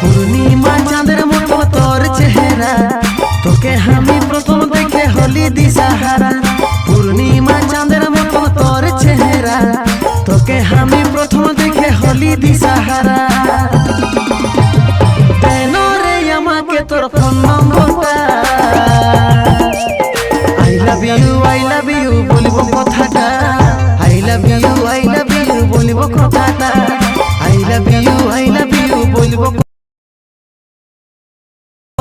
পূর্ণিমা চাঁদের মতো তোর চেহারা। তোকে আমি প্রথম দেখে হলি দিশাহারা পূর্ণিমা চাঁদের মতো তোর চেহারা। তোকে আমি প্রথম দেখে হলি দিশাহারা কেন রে আমাকে তোর ফোন নম্বরটা? আই কথাটা। I love you I love you বলব কথাটা। I love you I love you